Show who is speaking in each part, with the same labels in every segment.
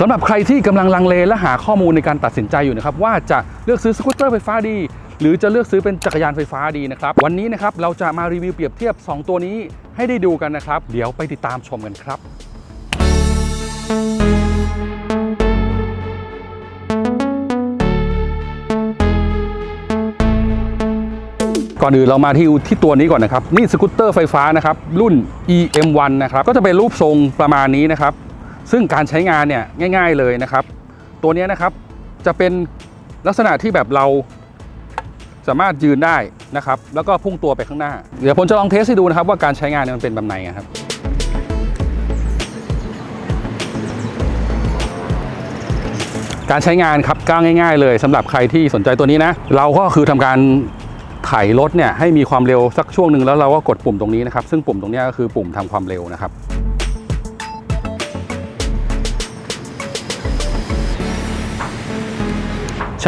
Speaker 1: สำหรับใครที่กำลังลังเลและหาข้อมูลในการตัดสินใจอยู่นะครับว่าจะเลือกซื้อสกูตเตอร์ไฟฟ้าดี หรือจะเลือกซื้อเป็นจักรยานไฟฟ้าดีนะครับ วันนี้นะครับเราจะมารีวิวเปรียบเทียบ 2 ตัวนี้ให้ได้ดูกันนะครับ เดี๋ยวไปติดตามชมกันครับก่อนอื่นเรามาที่ที่ตัวนี้ก่อนนะครับ นี่สกูตเตอร์ไฟฟ้านะครับรุ่น EM1 นะครับก็จะเป็นรูปทรงประมาณนี้นะครับ ซึ่งการใช้งานเนี่ยง่าย ๆเลยนะครับ ตัวนี้นะครับจะเป็นลักษณะที่แบบเราสามารถยืนได้นะครับ แล้วก็พุ่งตัวไปข้างหน้า เดี๋ยวผมจะลองเทสให้ดูนะครับว่าการใช้งานเนี่ยมันเป็นแบบไหนครับการใช้งานครับก้าวง่าย ๆ เลยสำหรับใครที่สนใจตัวนี้นะ เราก็คือทำการไถรถเนี่ยให้มีความเร็วสักช่วงหนึ่งแล้วเราก็กดปุ่มตรงนี้นะครับ ซึ่งปุ่มตรงนี้ก็คือปุ่มทำความเร็วนะครับ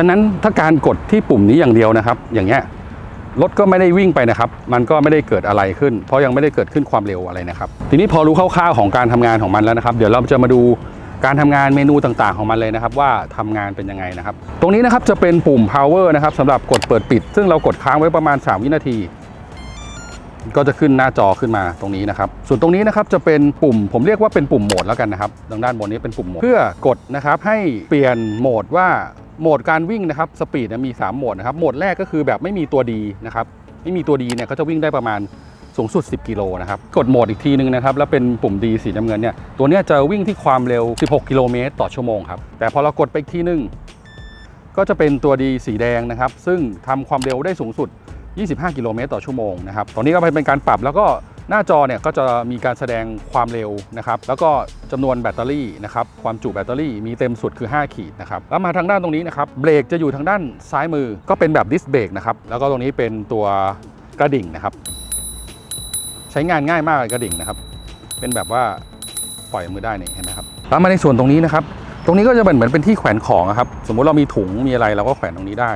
Speaker 1: ฉะนั้นถ้าการกดที่ปุ่มนี้อย่างเดียวนะครับ อย่างเงี้ยรถก็ไม่ได้วิ่งไปนะครับ มันก็ไม่ได้เกิดอะไรขึ้น เพราะยังไม่ได้เกิดขึ้นความเร็วอะไรนะครับ ทีนี้พอรู้คร่าวๆของการทำงานของมันแล้วนะครับ เดี๋ยวเราจะมาดูการทำงานเมนูต่างๆของมันเลยนะครับ ว่าทำงานเป็นยังไงนะครับ ตรงนี้นะครับจะเป็นปุ่ม power นะครับสำหรับกดเปิดปิด ซึ่งเรากดค้างไว้ประมาณ 3 วินาที ก็จะขึ้นหน้าจอขึ้นมาตรงนี้นะครับ ส่วนตรงนี้นะครับจะเป็นปุ่ม ผมเรียกว่าเป็นปุ่มโหมดแล้วกันนะครับทางด้านบนนี้เป็นปุ่มโหมดเพื่อกดนะครับให้เปลี่ยนโหมดว่า โหมดการวิ่งนะครับสปีดมี 3 โหมดนะครับโหมดแรกก็คือแบบไม่มีตัวดีนะครับไม่มีตัวดีเนี่ยก็จะวิ่งได้ประมาณสูงสุด 10 กิโลนะครับกดโหมดอีกทีนึงนะครับแล้วเป็นปุ่มดีสีน้ำเงินเนี่ยตัวนี้จะวิ่งที่ความเร็ว 16 กิโลเมตรต่อชั่วโมงครับแต่พอเรากดไปอีกทีนึงก็จะเป็นตัวดีสีแดงนะครับซึ่งทำความเร็วได้สูงสุด 25 กิโลเมตรต่อชั่วโมงนะครับตอนนี้ก็เป็นการปรับแล้วก็ หน้าจอเนี่ยก็จะมีการแสดงความเร็วนะครับแล้วก็จำนวนแบตเตอรี่นะครับความจุแบตเตอรี่มีเต็มสุดคือ 5 ขีดนะครับแล้วมาทางด้านตรงนี้นะครับเบรกจะอยู่ทางด้านซ้ายมือก็เป็นแบบดิสเบรกนะครับแล้วก็ตรงนี้เป็นตัวกระดิ่งนะครับ ใช้งานง่ายมากกระดิ่งนะครับ เป็นแบบว่าปล่อยมือได้นี่เห็นไหมครับแล้วมาในส่วนตรงนี้นะครับ ตรงนี้ก็จะเป็นเหมือนเป็นที่แขวนของอะครับสมมุติเรามีถุงมีอะไรเราก็แขวนตรงนี้ได้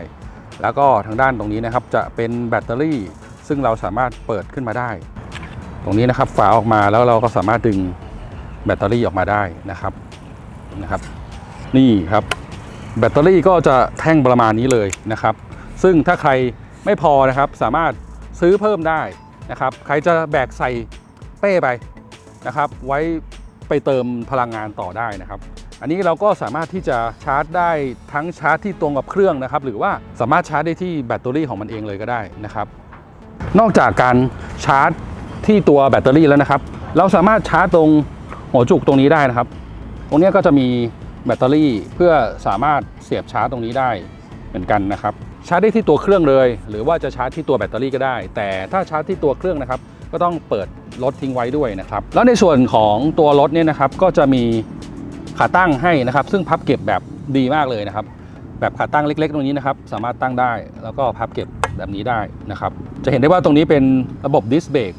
Speaker 1: แล้วก็ทางด้านตรงนี้นะครับจะเป็นแบตเตอรี่ ซึ่งเราสามารถเปิดขึ้นมาได้ ตรงนี้นะครับฝาออกมาแล้วเราก็สามารถดึงแบตเตอรี่ออกมาได้นะครับนะครับ นี่ครับแบตเตอรี่ก็จะแท่งประมาณนี้เลยนะครับ ซึ่งถ้าใครไม่พอนะครับสามารถซื้อเพิ่มได้นะครับ ใครจะแบกใส่เป้ไปนะครับ ไว้ไปเติมพลังงานต่อได้นะครับ อันนี้เราก็สามารถที่จะชาร์จได้ทั้งชาร์จที่ตรงกับเครื่องนะครับ หรือว่าสามารถชาร์จได้ที่แบตเตอรี่ของมันเองเลยก็ได้นะครับ นอกจากการชาร์จ ที่ตัวแบตเตอรี่แล้วนะครับ เราสามารถชาร์จตรงหัวจุกตรงนี้ได้นะครับ ตรงนี้ก็จะมีแบตเตอรี่เพื่อสามารถเสียบชาร์จตรงนี้ได้เหมือนกันนะครับ ชาร์จได้ที่ตัวเครื่องเลย หรือว่าจะชาร์จที่ตัวแบตเตอรี่ก็ได้ แต่ถ้าชาร์จที่ตัวเครื่องนะครับ ก็ต้องเปิดรถทิ้งไว้ด้วยนะครับ แล้วในส่วนของตัวรถเนี่ยนะครับก็จะมีขาตั้งให้นะครับ ซึ่งพับเก็บแบบดีมากเลยนะครับ แบบขาตั้งเล็ก ๆ ตรงนี้นะครับ สามารถตั้งได้แล้วก็พับเก็บแบบนี้ได้นะครับ จะเห็นได้ว่าตรงนี้เป็นระบบดิสเบรก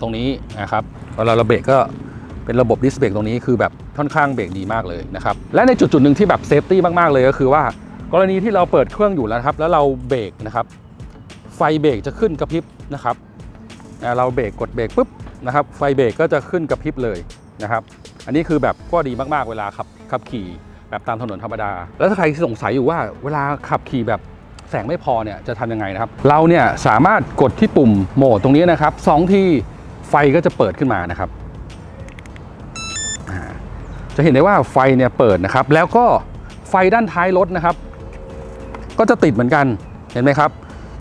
Speaker 1: ตรงนี้นะครับเวลาเราเบรกก็เป็นระบบดิสเบรกตรงนี้คือแบบค่อนข้างเบรกดีมากเลยนะครับและในจุดจุดหนึ่งที่แบบเซฟตี้มากๆเลยก็คือว่ากรณีที่เราเปิดเครื่องอยู่แล้วครับแล้วเราเบรกนะครับไฟเบรกจะขึ้นกระพริบนะครับเราเบรกกดเบรกปุ๊บนะครับไฟเบรกก็จะขึ้นกระพริบเลยนะครับอันนี้คือแบบก็ดีมากๆเวลาขับขับขี่แบบตามถนนธรรมดา แล้วถ้าใครสงสัยอยู่ว่าเวลาขับขี่แบบแสงไม่พอเนี่ยจะทำยังไงนะครับ เราเนี่ยสามารถกดที่ปุ่มโหมดตรงนี้นะครับสองที ไฟก็จะเปิดขึ้นมานะครับ จะเห็นได้ว่าไฟเนี่ยเปิดนะครับ แล้วก็ไฟด้านท้ายรถนะครับ ก็จะติดเหมือนกันเห็นไหมครับ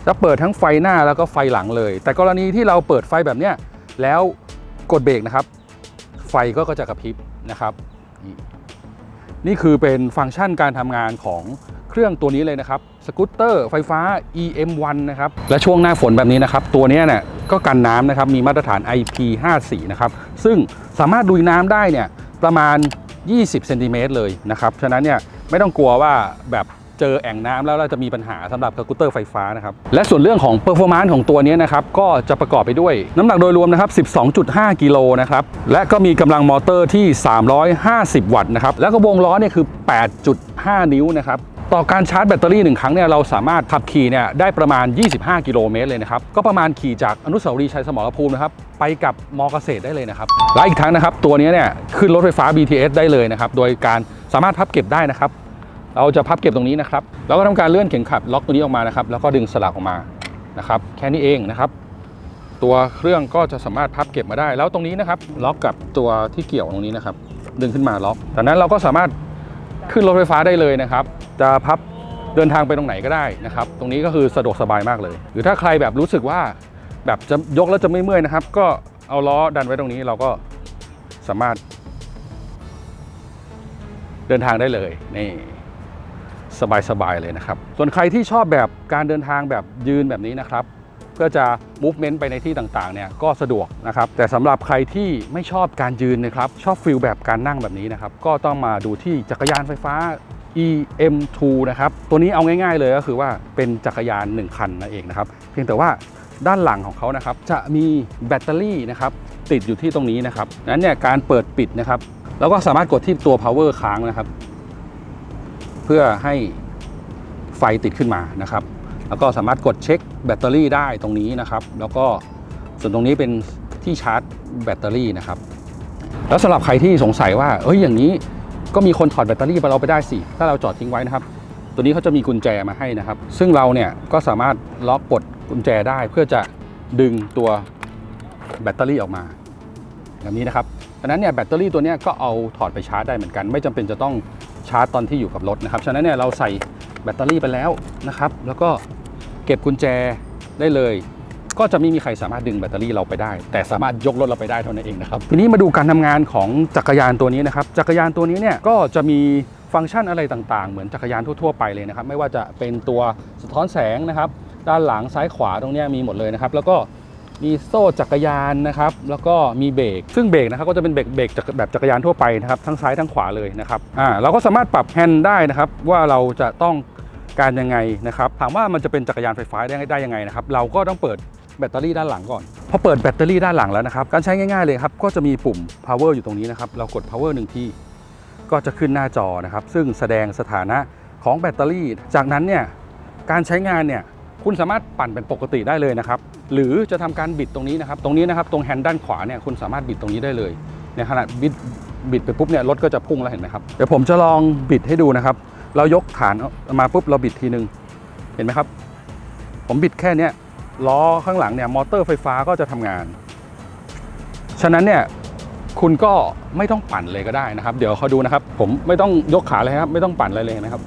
Speaker 1: จะเปิดทั้งไฟหน้าแล้วก็ไฟหลังเลย แต่กรณีที่เราเปิดไฟแบบเนี้ยแล้วกดเบรกนะครับ ไฟก็จะกระพริบนะครับ นี่คือเป็นฟังก์ชันการทำงานของเครื่องตัวนี้เลยนะครับสกูตเตอร์ไฟฟ้า EM1 นะครับ และช่วงหน้าฝนแบบนี้นะครับ ตัวนี้เนี่ย ก็กันน้ำนะครับมีมาตรฐาน IP54 นะครับซึ่งสามารถดุยน้ำได้เนี่ยประมาณ 20เซนติเมตรเลยนะครับฉะนั้นเนี่ยไม่ต้องกลัวว่าแบบเจอแอ่งน้ำแล้วเราจะมีปัญหาสำหรับสกูเตอร์ไฟฟ้านะครับ และส่วนเรื่องของเปอร์ฟอร์มานซ์ของตัวนี้นะครับ ก็จะประกอบไปด้วยน้ำหนักโดยรวมนะครับ 12.5 กิโลนะครับ และก็มีกำลังมอเตอร์ที่ 350 วัตต์นะครับ แล้วก็วงล้อเนี่ยคือ 8.5 นิ้วนะครับ ต่อการชาร์จแบตเตอรี่หนึ่งครั้งเนี่ยเราสามารถขับขี่เนี่ยได้ประมาณ 25 กิโลเมตรเลยนะครับ ก็ประมาณขี่จากอนุสาวรีย์ชัยสมรภูมินะครับ ไปกับมอเกษตรได้เลยนะครับ และอีกทั้งนะครับ ตัวนี้เนี่ยขึ้นรถไฟฟ้า BTS ได้เลยนะครับ โดยการสามารถพับเก็บได้นะครับ เราจะพับเก็บตรงนี้นะครับ แล้วก็ทำการเลื่อนเข็มขัดล็อกตัวนี้ออกมานะครับ แล้วก็ดึงสลักออกมานะครับ แค่นี้เองนะครับ ตัวเครื่องก็จะสามารถพับเก็บมาได้ แล้วตรงนี้นะครับ ล็อกกับตัวที่เกี่ยวตรงนี้นะครับ ดึงขึ้นมาล็อกจากนั้นเราก็สามารถ ขึ้นรถไฟฟ้าได้เลยนะครับ จะพับเดินทางไปตรงไหนก็ได้นะครับ ตรงนี้ก็คือสะดวกสบายมากเลย หรือถ้าใครแบบรู้สึกว่าแบบจะยกแล้วจะไม่เมื่อยนะครับ ก็เอาล้อดันไว้ตรงนี้เราก็สามารถ เดินทางได้เลยนี่สบายๆเลยนะครับ ส่วนใครที่ชอบแบบการเดินทางแบบยืนแบบนี้นะครับ เพื่อจะ movement ไปในที่ต่างๆเนี่ยก็สะดวกนะครับแต่สำหรับใครที่ไม่ชอบการยืนนะครับชอบฟิลแบบการนั่งแบบนี้นะครับก็ต้องมาดูที่จักรยานไฟฟ้า EM2 นะครับตัวนี้เอาง่ายๆเลยก็คือว่าเป็นจักรยาน 1 คันนั่นเองนะครับเพียงแต่ว่าด้านหลังของเขานะครับจะมีแบตเตอรี่นะครับติดอยู่ที่ตรงนี้นะครับนั้นเนี่ยการเปิดปิดนะครับเราก็สามารถกดที่ตัว power ค้างนะครับ เพื่อให้ไฟติดขึ้นมานะครับ แล้วก็สามารถกดเช็คแบตเตอรี่ได้ตรงนี้นะครับ แล้วก็ส่วนตรงนี้เป็นที่ชาร์จแบตเตอรี่นะครับ แล้วสำหรับใครที่สงสัยว่าเอ้ยอย่างนี้ก็มีคนถอดแบตเตอรี่ไปเราไปได้สิถ้าเราจอดทิ้งไว้นะครับ ตัวนี้เขาจะมีกุญแจมาให้นะครับ ซึ่งเราเนี่ยก็สามารถล็อกกดกุญแจได้เพื่อจะดึงตัวแบตเตอรี่ออกมาแบบนี้นะครับดังนั้นเนี่ยแบตเตอรี่ตัวนี้ก็เอาถอดไปชาร์จได้เหมือนกัน ไม่จำเป็นจะต้องชาร์จตอนที่อยู่กับรถนะครับ ฉะนั้นเนี่ยเราใส่ แบตเตอรี่ไปแล้วนะครับ แล้วก็เก็บกุญแจได้เลย ก็จะไม่มีใครสามารถดึงแบตเตอรี่เราไปได้ แต่สามารถยกรถเราไปได้เท่านั้นเองนะครับทีนี้มาดูการทำงานของจักรยานตัวนี้นะครับจักรยานตัวนี้เนี่ยก็จะมีฟังก์ชันอะไรต่างๆ เหมือนจักรยานทั่วๆไปเลยนะครับ ไม่ว่าจะเป็นตัวสะท้อนแสงนะครับ ด้านหลังซ้ายขวาตรงนี้มีหมดเลยนะครับ แล้วก็มีโซ่จักรยานนะครับ แล้วก็มีเบรก ซึ่งเบรกนะครับก็จะเป็นเบรกเบรกแบบจักรยานทั่วไปนะครับ ทั้งซ้ายทั้งขวาเลยนะครับ อ่า เราก็สามารถปรับแฮนด์ได้นะครับ ว่าเราจะต้อง การยังไงนะครับถามว่ามันจะเป็นจักรยานไฟฟ้าได้ได้ยังไงนะครับเราก็ต้องเปิดแบตเตอรี่ด้านหลังก่อนพอเปิดแบตเตอรี่ด้านหลังแล้วนะครับการใช้ง่ายๆเลยครับก็จะมีปุ่ม power อยู่ตรงนี้นะครับเรากด power หนึ่งทีก็จะขึ้นหน้าจอนะครับซึ่งแสดงสถานะของแบตเตอรี่ จากนั้นเนี่ยการใช้งานเนี่ยคุณสามารถปั่นเป็นปกติได้เลยนะครับหรือจะทำการบิดตรงนี้นะครับตรงนี้นะครับตรงแฮนด์ด้านขวาเนี่ยคุณสามารถบิดตรงนี้ได้เลยในขณะบิดบิดไปปุ๊บเนี่ยรถก็จะพุ่งแล้วเห็นไหมครับเดี๋ยวผมจะลองบิดให้ดูนะครับ เรายกฐานมาปุ๊บเราบิดทีนึง เห็นไหมครับ ผมบิดแค่นี้ล้อข้างหลังเนี่ยมอเตอร์ไฟฟ้าก็จะทำงาน ฉะนั้นเนี่ยคุณก็ไม่ต้องปั่นเลยก็ได้นะครับ เดี๋ยวเขาดูนะครับ ผมไม่ต้องยกขาเลยครับ ไม่ต้องปั่นอะไรเลยนะครับ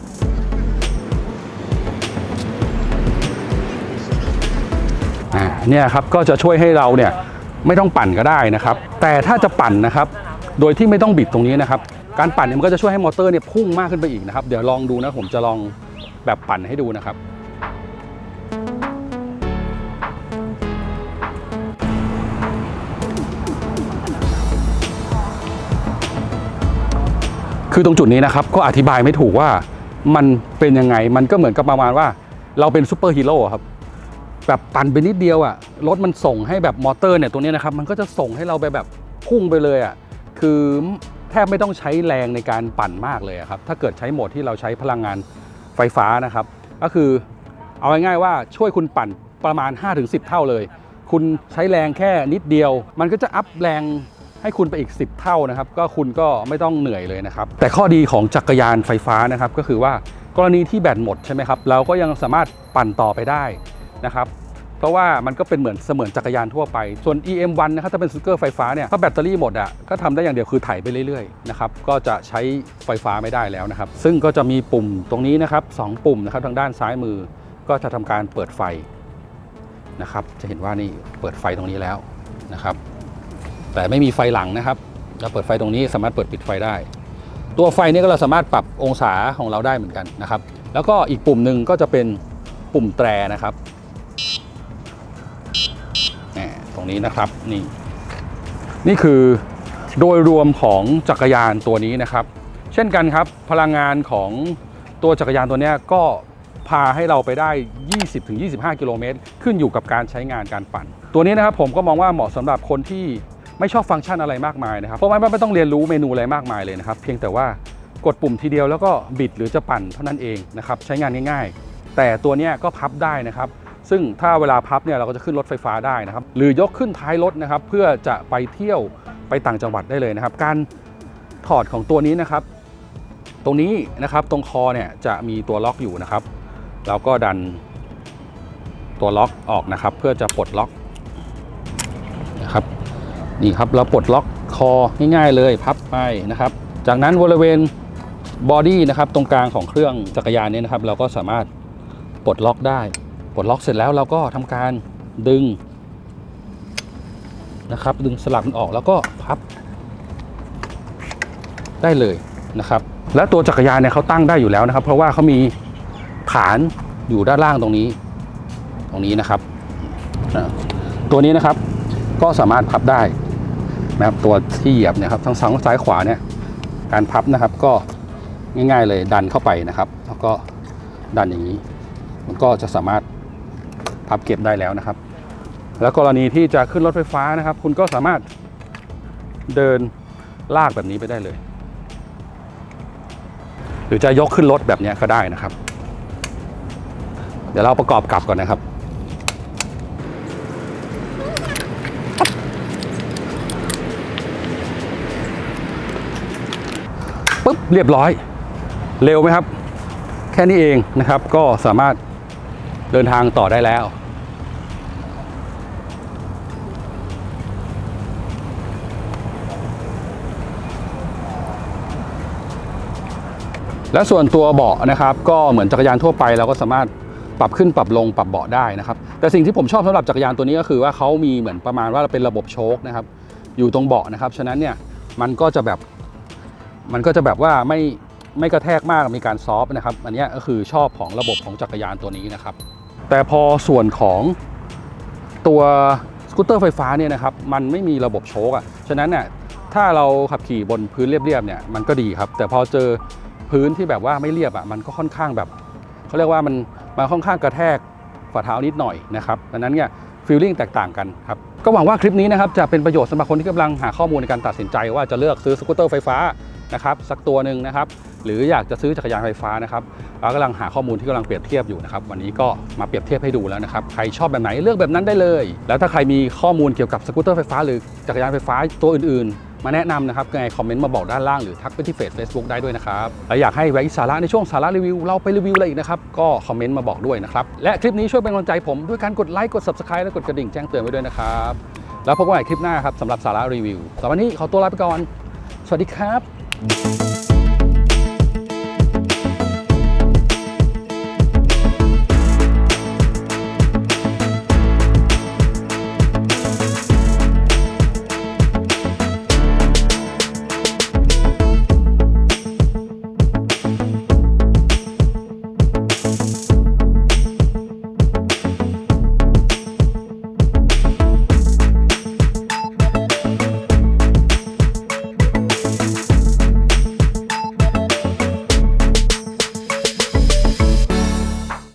Speaker 1: อ่าเนี่ยครับก็จะช่วยให้เราเนี่ยไม่ต้องปั่นก็ได้นะครับ แต่ถ้าจะปั่นนะครับ โดยที่ไม่ต้องบิดตรงนี้นะครับ การปั่นเนี่ยมันก็จะช่วยให้มอเตอร์เนี่ยพุ่งมากขึ้นไปอีกนะครับ เดี๋ยวลองดูนะผมจะลองแบบปั่นให้ดูนะครับคือตรงจุดนี้นะครับก็อธิบายไม่ถูกว่ามันเป็นยังไงมันก็เหมือนกับประมาณว่า เราเป็นซูเปอร์ฮีโร่ครับแบบปั่นไปนิดเดียวอะรถมันส่งให้แบบมอเตอร์เนี่ยตรงนี้นะครับมันก็จะส่งให้เราไปแบบพุ่งไปเลยอะคือ แทบไม่ต้องใช้แรงในการปั่นมากเลยครับ ถ้าเกิดใช้โหมดที่เราใช้พลังงานไฟฟ้านะครับ ก็คือเอาง่ายๆว่าช่วยคุณปั่นประมาณ 5-10 เท่าเลย คุณใช้แรงแค่นิดเดียว มันก็จะอัพแรงให้คุณไปอีก 10 เท่านะครับ ก็คุณก็ไม่ต้องเหนื่อยเลยนะครับ แต่ข้อดีของจักรยานไฟฟ้านะครับ ก็คือว่ากรณีที่แบตหมดใช่ไหมครับ เราก็ยังสามารถปั่นต่อไปได้นะครับ เพราะว่ามันก็เป็นเหมือนเสมือนจักรยานทั่วไป ส่วน EM1 นะครับถ้าเป็นสกูตเกอร์ไฟฟ้าเนี่ยถ้าแบตเตอรี่หมดอะก็ทำได้อย่างเดียวคือไถไปเรื่อยๆนะครับก็จะใช้ไฟฟ้าไม่ได้แล้วนะครับ ซึ่งก็จะมีปุ่มตรงนี้นะครับสองปุ่มนะครับทางด้านซ้ายมือ ก็จะทำการเปิดไฟนะครับ จะเห็นว่านี่เปิดไฟตรงนี้แล้วนะครับ แต่ไม่มีไฟหลังนะครับเราเปิดไฟตรงนี้สามารถเปิดปิดไฟได้ ตัวไฟนี่ก็เราสามารถปรับองศาของเราได้เหมือนกันนะครับ แล้วก็อีกปุ่มหนึ่งก็จะเป็นปุ่มแตรนะครับ นี้นะครับนี่นี่คือโดยรวมของจักรยานตัวนี้นะครับ เช่นกันครับพลังงานของตัวจักรยานตัวนี้ก็พาให้เราไปได้ 20-25 กิโลเมตร ขึ้นอยู่กับการใช้งานการปั่น ตัวนี้นะครับผมก็มองว่าเหมาะสำหรับคนที่ไม่ชอบฟังก์ชันอะไรมากมายนะครับเพราะว่ไม่ต้องเรียนรู้เมนูอะไรมากมายเลยนะครับ เพียงแต่ว่ากดปุ่มทีเดียวแล้วก็บิดหรือจะปั่นเท่านั้นเองนะครับใช้งานง่าย ๆ แต่ตัวนี้ก็พับได้นะครับ ซึ่งถ้าเวลาพับเนี่ยเราก็จะขึ้นรถไฟฟ้าได้นะครับ หรือยกขึ้นท้ายรถนะครับ เพื่อจะไปเที่ยวไปต่างจังหวัดได้เลยนะครับ การถอดของตัวนี้นะครับ ตรงนี้นะครับตรงคอเนี่ยจะมีตัวล็อกอยู่นะครับ เราก็ดันตัวล็อกออกนะครับ เพื่อจะปลดล็อกนะครับนี่ครับเราปลดล็อกคอง่ายๆเลยพับไปนะครับ จากนั้นบริเวณบอดี้นะครับตรงกลางของเครื่องจักรยานเนี้นะครับ เราก็สามารถปลดล็อกได้ ปลดล็อกเสร็จแล้วเราก็ทำการดึงนะครับ ดึงสลักมันออกแล้วก็พับได้เลยนะครับ และตัวจักรยานเนี่ยเขาตั้งได้อยู่แล้วนะครับ เพราะว่าเขามีฐานอยู่ด้านล่างตรงนี้ ตรงนี้นะครับตัวนี้นะครับก็สามารถพับได้นะครับตัวที่เหยียบเนะครับทั้งซ้ายซ้ายขวาเนี่ยการพับนะครับก็ง่ายๆเลยดันเข้าไปนะครับ แล้วก็ดันอย่างนี้ มันก็จะสามารถ พับเก็บได้แล้วนะครับ แล้วกรณีที่จะขึ้นรถไฟฟ้านะครับ คุณก็สามารถเดินลากแบบนี้ไปได้เลย หรือจะยกขึ้นรถแบบนี้ก็ได้นะครับ เดี๋ยวเราประกอบกลับก่อนนะครับปุ๊บเรียบร้อย เร็วไหมครับ แค่นี้เองนะครับก็สามารถ เดินทางต่อได้แล้วและส่วนตัวเบาะนะครับก็เหมือนจักรยานทั่วไปเราก็สามารถปรับขึ้นปรับลงปรับเบาะได้นะครับ แต่สิ่งที่ผมชอบสำหรับจักรยานตัวนี้ก็คือว่าเขามีเหมือนประมาณว่าเป็นระบบโชคนะครับ อยู่ตรงเบาะนะครับฉะนั้นเนี่ยมันก็จะแบบมันก็จะแบบว่าไม่ไม่กระแทกมากมีการซอฟต์นะครับ อันนี้ก็คือชอบของระบบของจักรยานตัวนี้นะครับ แต่พอส่วนของตัวสกูตเตอร์ไฟฟ้าเนี่ยนะครับมันไม่มีระบบโชคอะ่ะฉะนั้นเนี่ยถ้าเราขับขี่บนพื้นเรียบๆเนี่ยมันก็ดีครับ แต่พอเจอพื้นที่แบบว่าไม่เรียบอะ่ะมันก็ค่อนข้างแบบเขาเรียกว่ามันมันค่อนข้างกระแทกฝ่าเท้านิดหน่อยนะครับดังนั้นเนี่ยฟีลลิ่งแตกต่างกันครับก็หวังว่าคลิปนี้นะครับจะเป็นประโยชน์สำหรับคนที่กำลังหาข้อมูลในการตัดสินใจว่าจะเลือกซื้อสกูตเตอร์ไฟฟ้านะครับสักตัวหนึ่งนะครับ หรืออยากจะซื้อจักรยานไฟฟ้านะครับเรากำลังหาข้อมูลที่กำลังเปรียบเทียบอยู่นะครับวันนี้ก็มาเปรียบเทียบให้ดูแล้วนะครับใครชอบแบบไหนเลือกแบบนั้นได้เลย แล้วถ้าใครมีข้อมูลเกี่ยวกับสกูตเตอร์ไฟฟ้าหรือจักรยานไฟฟ้าตัวอื่นๆ มาแนะนำนะครับยังไงคอมเมนต์มาบอกด้านล่างหรือทักไปที่เฟซเฟซบุ๊กได้ด้วยนะครับและอยากให้ไว้สาระในช่วงสาระรีวิวเราไปรีวิวอะไรอีกนะครับก็คอมเมนต์มาบอกด้วยนะครับและคลิปนี้ช่วยเป็นกำลังใจผมด้วยการกดไลค์กด subscribe และกดกระดิ่งแจ้งเตือนไว้ด้วยนะครับแล้วพบกันใหม่คลิปหน้าครับสำหรับสาระรีวิวสำหรับวันนี้ขอตัวลาไปก่อน สวัสดีครับ